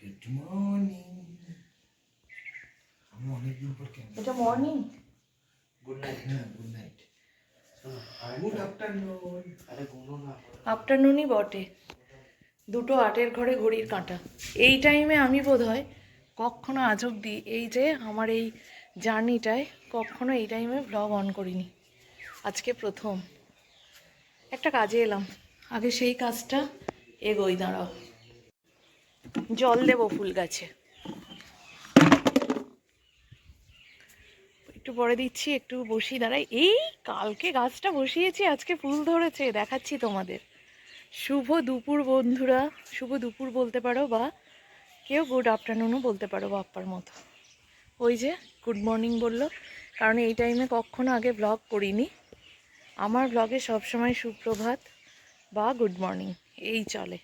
Good morning আমি অনেকদিন পর কেন এটা মর্নিং গুড নাইট না গুড নাইট গুড আফটারনুন আরে গুনো না আফটারনুনই বটে। দুটো আটের ঘরে ঘড়ির কাঁটা। এই টাইমে আমি বোধ হয় কখনো আজ অব্দি এই যে আমার এই জার্নিটায় কখনো এই টাইমে ব্লগ অন করিনি। আজকে প্রথম। একটা কাজে এলাম। আগে সেই কাজটা এগোই দাঁড়াও। জল দেবো ফুল গাছে। একটু পরে দিচ্ছি, একটু বসি দাঁড়াই। এই কালকে গাছটা বসিয়েছি, আজকে ফুল ধরেছে, দেখাচ্ছি তোমাদের। শুভ দুপুর বন্ধুরা, শুভ দুপুর বলতে পারো বা কেউ গুড আফটারনুনও বলতে পারো বাপ্পার মতো। ওই যে গুড মর্নিং বলল, কারণ এই টাইমে কখনো আগে ব্লগ করিনি। আমার ব্লগে সবসময় সুপ্রভাত বা গুড মর্নিং এই চলে।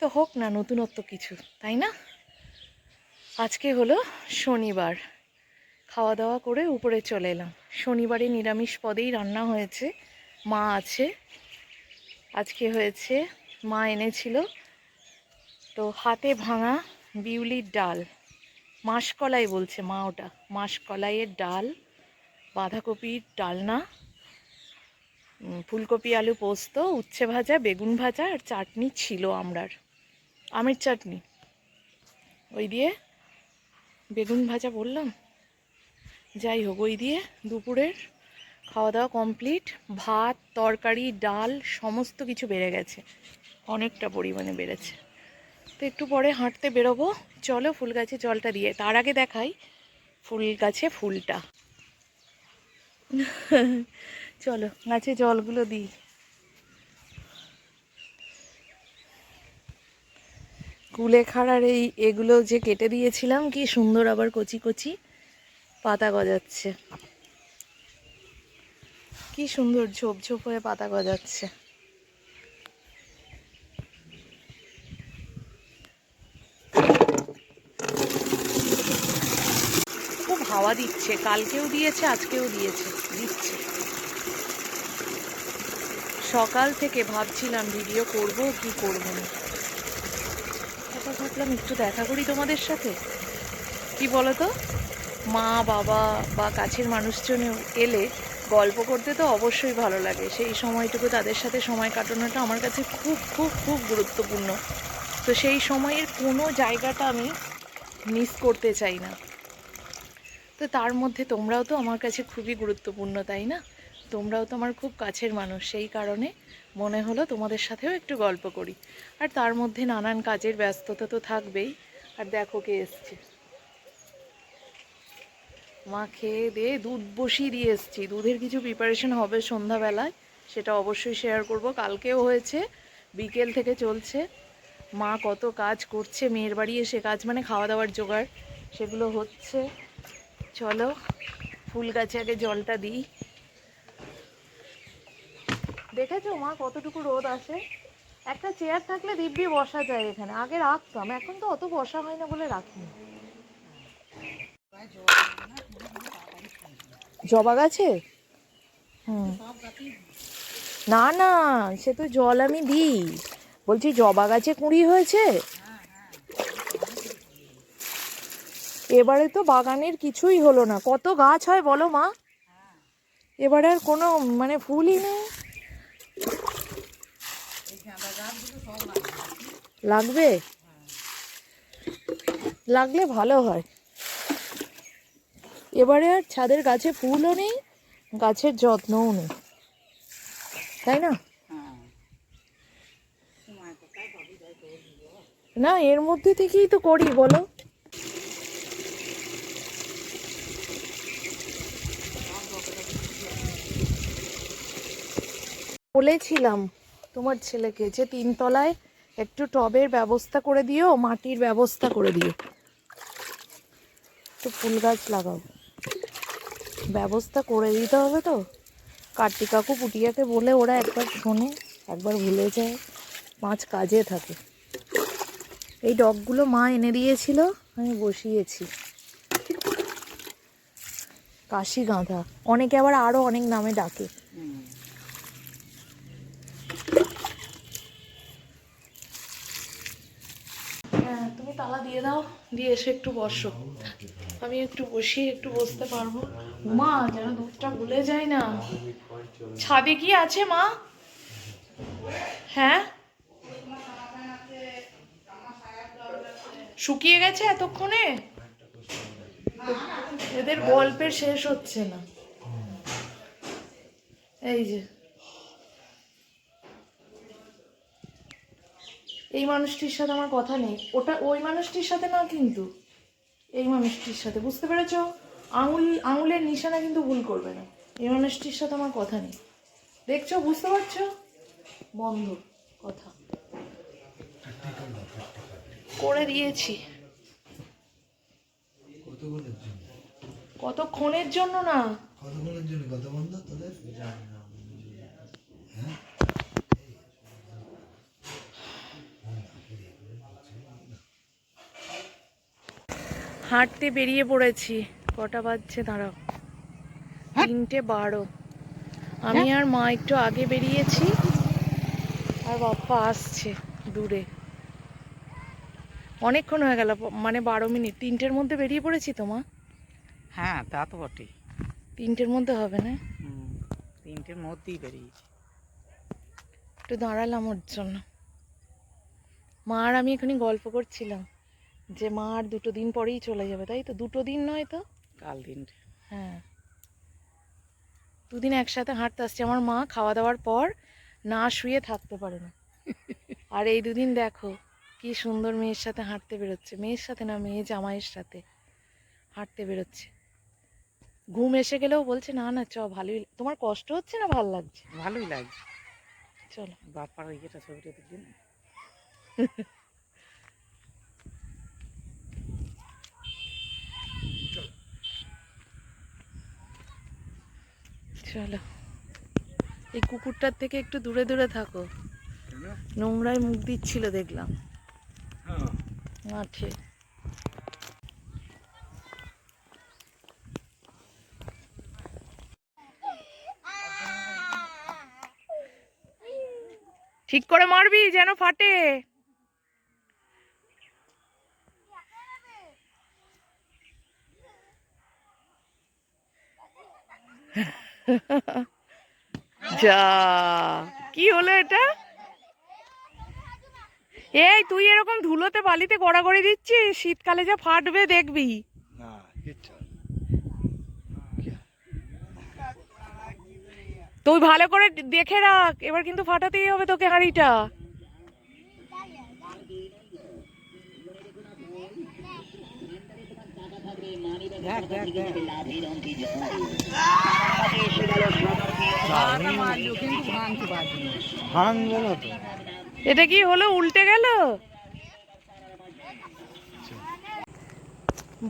তো হোক না, নতুনত্ব কিছু, তাই না? আজকে হলো শনিবার। খাওয়া দাওয়া করে উপরে চলে এলাম। শনিবারে নিরামিষ পদেই রান্না হয়েছে, মা আছে। আজকে হয়েছে, মা এনেছিল তো হাতে ভাঙা বিউলির ডাল। মাসকলাই বলছে মা ওটা, মাসকলাইয়ের ডাল, বাঁধাকপির ডালনা ফুলকপি, আলু পোস্ত, উচ্ছে ভাজা, বেগুন ভাজা আর চাটনি ছিল আমরার। আমের চাটনি। ওই দিয়ে বেগুন ভাজা বললাম। যাই হোক, ওই দিয়ে দুপুরের খাওয়া দাওয়া কমপ্লিট ভাত, তরকারি, ডাল, সমস্ত কিছু বেড়ে গেছে। অনেকটা পরিমাণে বেড়েছে। তো একটু পরে হাঁটতে বেরোবো। চলো ফুল গাছে জলটা দিয়ে। তার আগে দেখাই ফুল গাছে ফুলটা। চলো, গাছে জলগুলো দিই। কুলেখাড়ার এই এগুলো যে কেটে দিয়েছিলাম, কি সুন্দর আবার কচি কচি পাতা গজাচ্ছে। কি সুন্দর ঝোপ ঝোপ হয়ে পাতা গজাচ্ছে। খুব হাওয়া দিচ্ছে, কালকেও দিয়েছে, আজকেও দিয়েছে, দিচ্ছে। সকাল থেকে ভাবছিলাম ভিডিও করব, কি করব না। তারপর ভাবলাম একটু দেখা করি তোমাদের সাথে। কি বলো তো মা, বাবা বা কাছের মানুষজন এলে গল্প করতে তো অবশ্যই ভালো লাগে। সেই সময়টুকু তাদের সাথে সময় কাটানোটা আমার কাছে খুব খুব খুব গুরুত্বপূর্ণ। তো সেই সময়ের কোনো জায়গাটা আমি মিস করতে চাই না। তো তার মধ্যে তোমরাও তো আমার কাছে খুবই গুরুত্বপূর্ণ, তাই না? তোমরাও তো আমার খুব কাছের মানুষ, সেই কারণে মনে হলো তোমাদের সাথেও একটু গল্প করি। আর তার মধ্যে নানান কাজের ব্যস্ততা তো থাকবেই। আর দেখো কে এসছে। মা খেয়ে দিয়ে দুধ বসিয়ে দিয়ে এসছি। দুধের কিছু প্রিপারেশন হবে সন্ধ্যাবেলায়, সেটা অবশ্যই শেয়ার করব। কালকেও হয়েছে, বিকেল থেকে চলছে। মা কত কাজ করছে, মেয়ের বাড়ি এসে কাজ মানে খাওয়া দাওয়ার জোগাড়, সেগুলো হচ্ছে। চলো, ফুল গাছে আগে জলটা দিই। দেখেছ মা কতটুকু রোদ আসে? একটা চেয়ার থাকলে দিব্যি বসা যায় এখানে। আগে রাখতাম, এখন তো অত বসা হয় না বলে রাখি জবা গাছে? হুম। না না, সে তো জল আমি দিই। বলছি, জবা গাছে কুঁড়ি হয়েছে? এবারে তো বাগানের কিছুই হলো না। কত গাছ হয় বলো মা? এবারে আর কোনো মানে ফুলই নেই। লাগবে? লাগলে ভালো হয়। এবারে আর ছাদের গাছে ফুলও নেই, গাছের যত্নও নেই। তাই না? না, এর মধ্যে থেকেই তো করি, বলো। বলেছিলাম তোমার ছেলেকে যে তিনতলায় একটু টবের ব্যবস্থা করে দিও, মাটির ব্যবস্থা করে দিও। একটু ফুল গাছ লাগাও। ব্যবস্থা করে দিতে হবে তো। কার্তিক কাকু পুটিয়াকে বলে ওরা একবার শোনে, একবার ভুলে যায়, মাছ কাজে থাকে। এই ডগগুলো মা এনে দিয়েছিল, আমি বসিয়েছি। কাশি গাঁদা অনেকে আবার আরও অনেক নামে ডাকে। তালা দিয়ে দাও, দিয়ে এসে একটু বসো। আমি একটু বসি একটু বসতে পারব। মা, যেন দুধটা ভুলে যায় না। ছাদে কি আছে মা? হ্যাঁ? শুকিয়ে গেছে এতক্ষণে? এদের গল্পের শেষ হচ্ছে না। এই যে। এই মানুষটির সাথে আমার কথা নেই। ওটা ওই মানুষটির সাথে না কিন্তু। এই মানুষটির সাথে। বুঝতে পেরেছ? আঙুল আঙুলের নিশানা কিন্তু ভুল করবে না। এই মানুষটির সাথে আমার কথা নেই। দেখছ? বুঝতে পারছ? বন্ধ কথা। করে দিয়েছি। কতক্ষণের জন্য? না? কতক্ষণের জন্য? কত বন্ধ? তোদের জানি না হ্যাঁ হাঁটতে বেরিয়ে পড়েছি। কটা বাজছে? দাঁড়াও। তিনটে বারো। আমি আর মা একটু আগে বেরিয়েছি। আর বাপ্পা আসছে দূরে। অনেকক্ষণ হয়ে গেল মানে বারো মিনিট। তিনটের মধ্যে বেরিয়ে পড়েছি তো মা? হ্যাঁ তা তো বটে তিনটের মধ্যে হবে না? তিনটের মধ্যেই বেরিয়েছি। একটু দাঁড়ালাম ওর জন্য। মা আর আমি এখানে গল্প করছিলাম। যে মা আর দুটো দিন পরেই চলে যাবে তাই তো? দুটো দিন নয় তো? কাল তিনটে হ্যাঁ। দুদিন একসাথে হাঁটতে আসছে। আমার মা খাওয়া দাওয়ার পর না শুয়ে থাকতে পারে না। আর এই দুদিন দেখো কি সুন্দর মেয়ের সাথে হাঁটতে বেরোচ্ছে। মেয়ের সাথে না মেয়ে জামাইয়ের সাথে হাঁটতে বেরোচ্ছে। ঘুম এসে গেলেও বলছে না না চ ভালোই তোমার কষ্ট হচ্ছে না ভালো লাগছে? ভালোই লাগছে। চলো। বাপার ইয়েটা ছবিটা দেখলি না চলো এই কুকুরটার থেকে একটু দূরে দূরে থাকো। নোংরায় মুখ দিচ্ছিল দেখলাম। মাঠে। ঠিক করে মারবি, যেন ফাটে। যা কি হলো এটা? এই তুই এরকম ধুলোতে বালিতে গড়া গড়াগড়ি দিচ্ছিস? শীতকালে যা ফাটবে দেখবি। তুই ভালো করে দেখে রাখ এবার কিন্তু ফাটাতেই হবে তোকে হাঁড়িটা। ভাঙবে না। তো এটা কি হলো উল্টে গেল?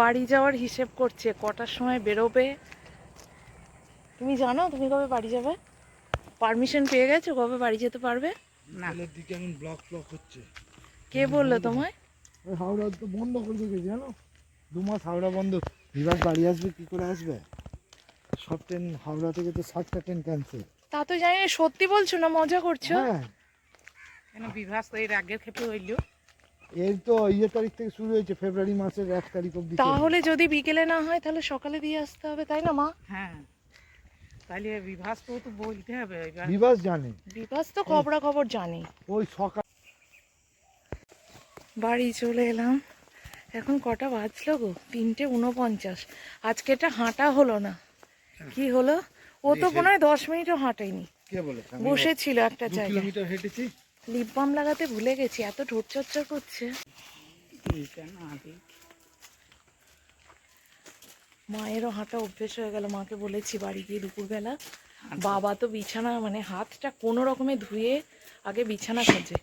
বাড়ি যাওয়ার হিসেব করছে কটার সময় বেরোবে? তুমি জানো তুমি কবে বাড়ি যাবে? পারমিশন পেয়ে গেছো কবে বাড়ি যেতে পারবে? না। দিকে এখন ব্লক ব্লক হচ্ছে। কে বলল তোমায়? হাওড়া তো বন্ধ করে দিয়েছে জানো? দু মাস হাওড়া বন্ধ। বিভাগ বাড়ি আসবে কি করে আসবে? সব ট্রেন হাওড়া থেকে তো ষাটটা ট্রেন ক্যান্সেল তা তো জানি না, সত্যি বলছো না মজা করছ? হ্যাঁ। কেন বিভাস তো এর আগের ক্ষেপে হইল? এই তো ইয়ে তারিখ থেকে শুরু হয়েছে ফেব্রুয়ারি মাসের এক তারিখ অব্দি তাহলে যদি বিকেলে না হয় তাহলে সকালে দিয়ে আসতে হবে তাই না মা? হ্যাঁ। তাহলে বিভাস তো তো বলতে হবে এবার। বিভাস জানে। বিকাশ তো খবরা খবর জানি। ওই সকাল বাড়ি চলে এলাম। এখন কটা বাজলো গো? তিনটে উনপঞ্চাশ আজকে এটা হাঁটা হলো না। কি হলো? ও তো মনে হয় দশ মিনিটও হাঁটেনি। বসেছিল একটা দু জায়গায়। লিপ বাম লাগাতে ভুলে গেছি এত ঠোঁট চর্চা করছে। মায়েরও হাঁটা অভ্যেস হয়ে গেল মাকে বলেছি বাড়ি গিয়ে দুপুরবেলা। বাবা তো বিছানা মানে হাতটা কোনো রকমে ধুয়ে আগে বিছানা খোঁজে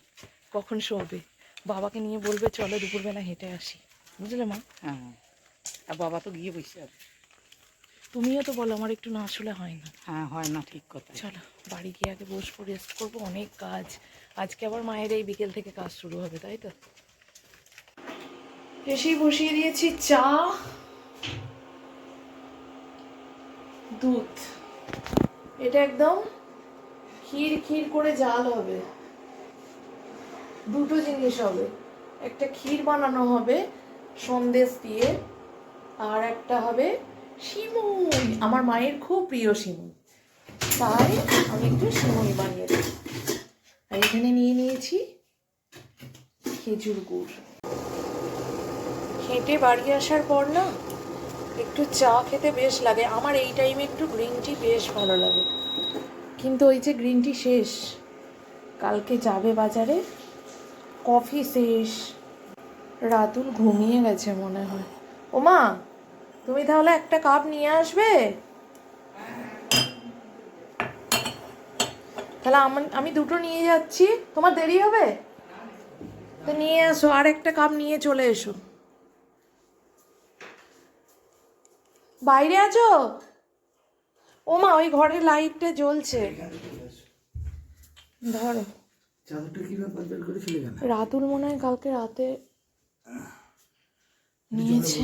কখন শোবে। বাবাকে নিয়ে বলবে চলো দুপুরবেলা হেঁটে আসি। বুঝলে মা? হ্যাঁ। আর বাবা তো গিয়ে বসে আছে। তুমিও তো বলো আমার একটু না আসলে হয় না। হ্যাঁ হয় না ঠিক কথা চলো বাড়ি গিয়ে আগে বসবো রেস্ট করব অনেক কাজ। আজকে আবার মায়ের এই বিকেল থেকে কাজ শুরু হবে তাই তো? এসেই বসিয়ে দিয়েছি চা দুধ। এটা একদম ক্ষীর ক্ষীর করে জাল হবে। দুটো জিনিস হবে। একটা ক্ষীর বানানো হবে সন্দেশ দিয়ে। আর একটা হবে শিমুই। আমার মায়ের খুব প্রিয় সিমুই তাই আমি একটু শিমুই বানিয়ে দিই। আর এখানে নিয়ে নিয়েছি খেজুর গুড়। হেঁটে বাড়ি আসার পর না একটু চা খেতে বেশ লাগে। আমার এই টাইমে একটু গ্রিন টি বেশ ভালো লাগে। কিন্তু ওই যে গ্রিন টি শেষ, কালকে যাবে বাজারে কফি শেষ। রাতুল ঘুমিয়ে গেছে মনে হয়। ওমা তুমি তাহলে একটা কাপ নিয়ে আসবে? তাহলে আমার আমি দুটো নিয়ে যাচ্ছি। তোমার দেরি হবে? তো নিয়ে এসো আর একটা কাপ নিয়ে চলে এসো। বাইরে আছো? ওমা ওই ঘরের লাইটটা জ্বলছে। ধরো। রাতুল মনে হয় কালকে রাতে নিয়েছে।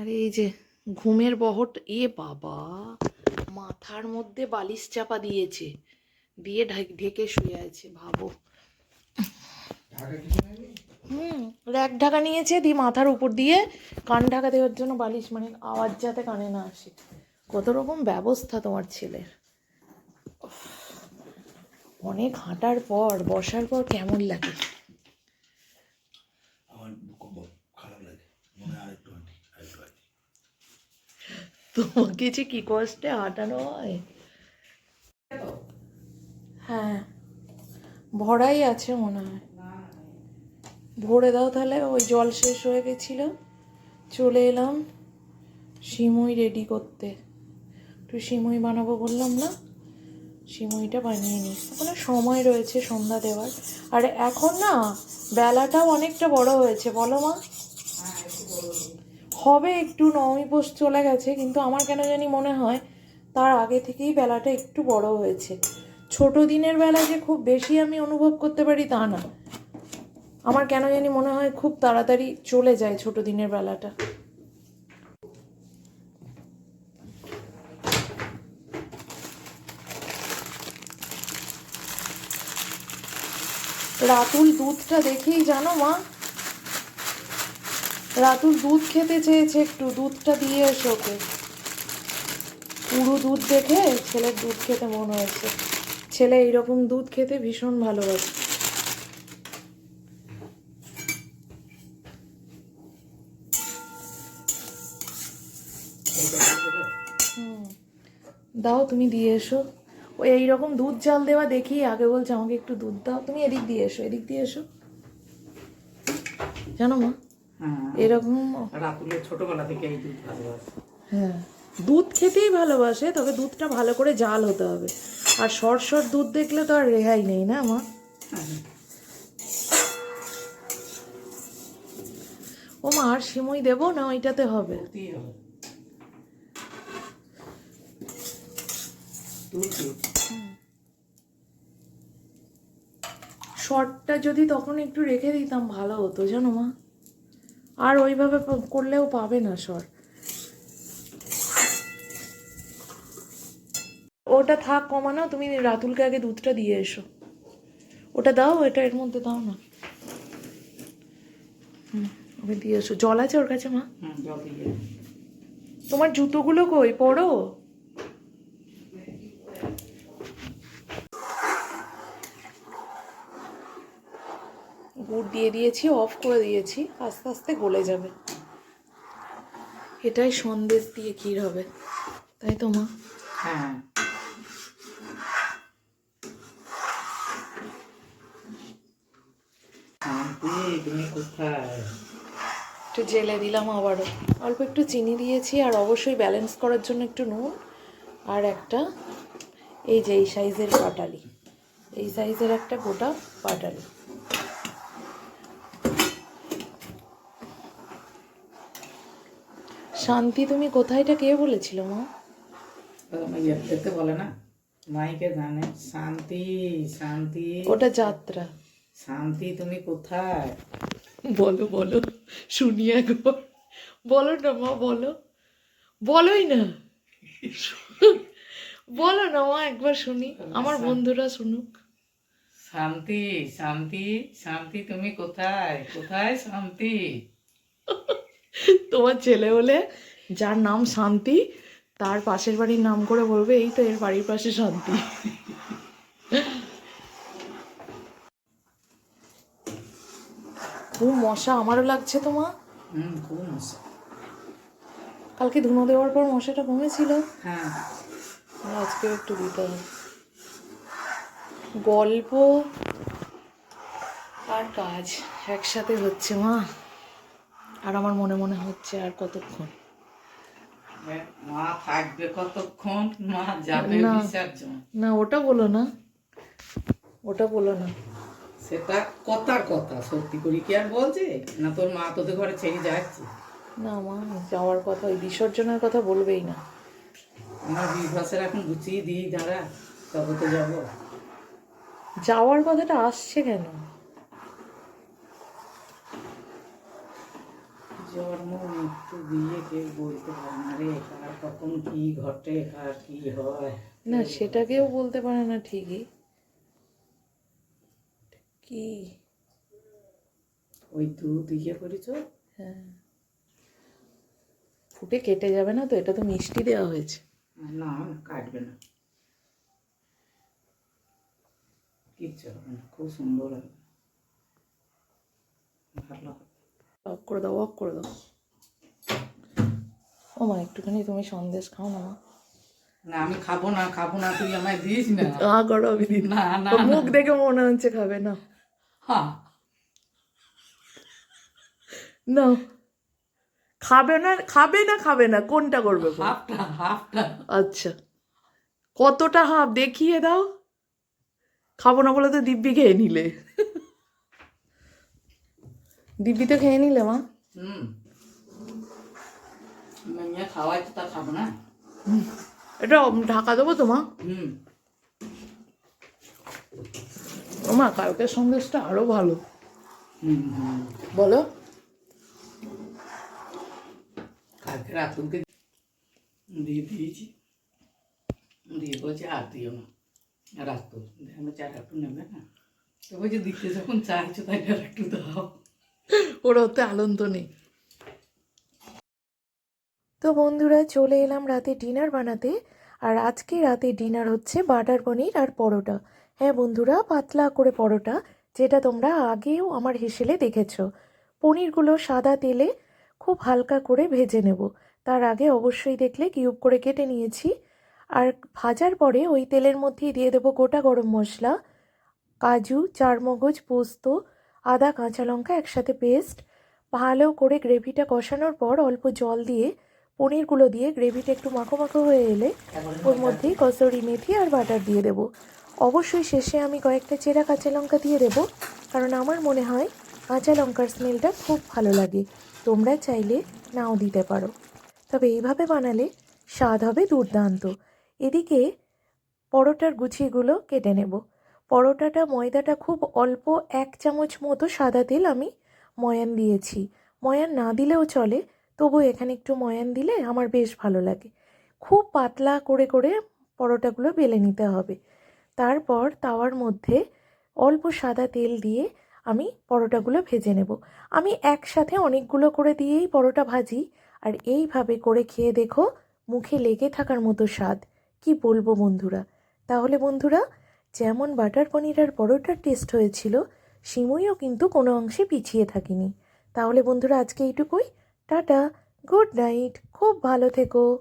আরে এই যে ঘুমের বহট, এ বাবা, মাথার মধ্যে বালিশ চাপা দিয়েছে। দিয়ে ঢেকে শুয়ে আছে, ভাবো। হুম, র্যাক ঢাকা নিয়েছে, দিয়ে মাথার উপর দিয়ে কান ঢাকা দেওয়ার জন্য বালিশ মানে আওয়াজ যাতে কানে না আসে। কত রকম ব্যবস্থা তোমার ছেলের। অনেক হাঁটার পর, বসার পর কেমন লাগে আমার খুব খারাপ লাগে মনে হয় আরেকটু হাঁটি আরেকটু হাঁটি তোমাকে যে কি কষ্টে হাঁটানো হয়? হ্যাঁ ভরাই আছে মনে হয়। ভরে দাও তাহলে, ওই জল শেষ হয়ে গেছিল। চলে এলাম সিমুই রেডি করতে। একটু সিমুই বানাবো বললাম না? সিমুইটা বানিয়ে নিই। এখনও সময় রয়েছে সন্ধ্যা দেওয়ার। আর এখন না, বেলাটাও অনেকটা বড় হয়েছে। বলো মা। হবে একটু নবমী পোষ চলে গেছে, কিন্তু আমার কেন জানি মনে হয় তার আগে থেকেই বেলাটা একটু বড় হয়েছে। ছোট দিনের বেলা যে খুব বেশি আমি অনুভব করতে পারি তা না। আমার কেন জানি মনে হয় খুব তাড়াতাড়ি চলে যায় ছোট দিনের বেলাটা। রাতুল দুধটা দেখেই জানো মা? রাতুল দুধ খেতে চেয়েছে, একটু দুধটা দিয়ে এসো ওকে। পুরো দুধ দেখে ছেলের দুধ খেতে মন হয়েছে। ছেলে এইরকম দুধ খেতে ভীষণ ভালোবাসে। দাও, তুমি দিয়ে এসো। ওই এইরকম দুধ জাল দেওয়া দেখি আগে বলছে, আমাকে একটু দুধ দাও। তুমি এদিক দিয়ে এসো, এদিক দিয়ে এসো। জানো মা এরকম। রাতুলের ছোটবেলা থেকে এই দুধ ভালোবাসে। হ্যাঁ। দুধ খেতেই ভালোবাসে তবে দুধটা ভালো করে জাল হতে হবে। আর শর্ট শর্ট দুধ দেখলে তো আর রেহাই নেই না মা? ও মা আর সিমই দেবো না ওইটাতে হবে? শর্টটা যদি তখন একটু রেখে দিতাম ভালো হতো জানো মা? আর ওইভাবে করলেও পাবে না স্বর। ওটা থাক কমানো তুমি রাতুলকে আগে দুধটা দিয়ে এসো। ওটা দাও এটা এর মধ্যে দাও না। হুম ওকে দিয়ে এসো। জল আছে ওর কাছে মা? দিয়ে তোমার জুতোগুলো কই? পড়ো গুড় দিয়ে দিয়েছি অফ করে দিয়েছি আস্তে আস্তে গলে যাবে। এটাই সন্দেশ দিয়ে ক্ষীর হবে তাই তো মা? হ্যাঁ। একটু জেলে দিলাম আবারও। অল্প একটু চিনি দিয়েছি আর অবশ্যই ব্যালেন্স করার জন্য একটু নুন আর একটা এই যে এই সাইজের পাটালি। এই সাইজের একটা গোটা পাটালি। শান্তি তুমি কোথায়টা কে বলেছিল মা? আমার ইয়ে দেখতে বলে না। মাইকে জানে শান্তি শান্তি। ওটা যাত্রা। শান্তি তুমি কোথায়? বলো বলো শুনি একবার বলো না মা বলো। বলোই না। বলো না মা একবার শুনি। আমার বন্ধুরা শুনুক। শান্তি শান্তি শান্তি তুমি কোথায়? কোথায় শান্তি? তোমার ছেলে হলে যার নাম শান্তি তার পাশের বাড়ির নাম করে বলবে এই তো এর বাড়ির পাশে শান্তি। খুব মশা আমারও লাগছে তোমার। খুব মশা। কালকে ধুনো দেওয়ার পর মশাটা কমেছিল। হ্যাঁ। আজকেও একটু দিতে হবে গল্প আর কাজ একসাথে হচ্ছে মা। আর আমার মনে মনে হচ্ছে আর কতক্ষণ? মা থাকবে কতক্ষণ? মা যাবে না। বিসর্জন। না ওটা বলো না। ওটা বলো না। সেটা কথার কথা সত্যি করি কি আর বলছে? না তোর মা তোদের ঘরে ছেড়ে যাচ্ছে? না মা যাওয়ার কথা ওই বিসর্জনের কথা বলবেই না। আমার বিভাসের এখন গুছিয়ে দিই দাঁড়া তবে তো যাব। যাওয়ার কথাটা আসছে কেন? জন্ম মৃত্যু বিয়ে কেউ বলতে পারে না রে কার কখন কি ঘটে কার কি হয়। না সেটাকেও বলতে পারে না ঠিকই। কি? ওই করেছ? হ্যাঁ। ফুটে কেটে যাবে না তো এটা তো মিষ্টি দেওয়া হয়েছে। না কাটবে না। কিচ্ছু হবে না খুব সুন্দর হবে। ভালো। অফ করে দাও অফ করে দাও ও মা একটুখানি তুমি সন্দেশ খাও না মা। না আমি খাব না খাব না তুই আমায় দিস না। আ করো আমি দিন না। না মুখ দেখে মনে হচ্ছে খাবে না। হ্যাঁ না। খাবে না খাবে না খাবে না কোনটা করবে? হাফটা হাফটা। আচ্ছা। কতটা হাফ? দেখিয়ে দাও। খাব না বলে তো দিব্যি খেয়ে নিলে। দিব্যি তো খেয়ে নিলে মা। হুম। খাওয়াই তো তা খাব না। এটা ঢাকা দেবো তো মা। হুম। মা কালকের সন্দেশটা আরও ভালো। বলো। কালকে রাতুলকে দিয়ে দিয়েছি। দিয়ে বলছে আর দিও না রাতুল। আমি চার একটু নেবে না তো বলছে দিতে যখন চাইছো তাই আর একটু দাও। ওর আনন্দ নেই। তো বন্ধুরা, চলে এলাম রাতে ডিনার বানাতে, আর আজকে রাতে ডিনার হচ্ছে বাটার পনির আর পরোটা। হ্যাঁ বন্ধুরা, পাতলা করে পরোটা, যেটা তোমরা আগেও আমার হেসেলে দেখেছ। পনিরগুলো সাদা তেলে খুব হালকা করে ভেজে নেব। তার আগে অবশ্যই দেখলে কিউব করে কেটে নিয়েছি। আর ভাজার পরে ওই তেলের মধ্যেই দিয়ে দেবো গোটা গরম মশলা, কাজু, চারমগজ, পোস্ত আদা, কাঁচা লঙ্কা একসাথে পেস্ট ভালো করে গ্রেভিটা কষানোর পর অল্প জল দিয়ে পনিরগুলো দিয়ে গ্রেভিটা একটু মাখো মাখো হয়ে এলে ওর মধ্যেই কসরি মেথি আর বাটার দিয়ে দেবো। অবশ্যই শেষে আমি কয়েকটা চেরা কাঁচা লঙ্কা দিয়ে দেবো, কারণ আমার মনে হয় কাঁচা লঙ্কার স্মেলটা খুব ভালো লাগে। তোমরা চাইলে নাও দিতে পারো। তবে এইভাবে বানালে স্বাদ হবে দুর্দান্ত। এদিকে পরোটার গুছিগুলো কেটে নেব। পরোটাটা, ময়দাটা খুব অল্প এক চামচ মতো সাদা তেল আমি ময়ান দিয়েছি। ময়ান না দিলেও চলে তবু এখানে একটু ময়ান দিলে আমার বেশ ভালো লাগে। খুব পাতলা করে করে পরোটাগুলো বেলে নিতে হবে। তারপর তাওয়ার মধ্যে অল্প সাদা তেল দিয়ে আমি পরোটাগুলো ভেজে নেব। আমি একসাথে অনেকগুলো করে দিয়েই পরোটা ভাজি, আর এইভাবে করে খেয়ে দেখো, মুখে লেগে থাকার মতো স্বাদ। কি বলব বন্ধুরা? তাহলে বন্ধুরা যেমন বাটার পনির আর পরোটার টেস্ট হয়েছিল, সিমইও কিন্তু কোনো অংশে পিছিয়ে থাকিনি। তাহলে বন্ধুরা, আজকে এইটুকুই। টাটা, গুড নাইট, খুব ভালো থেকো।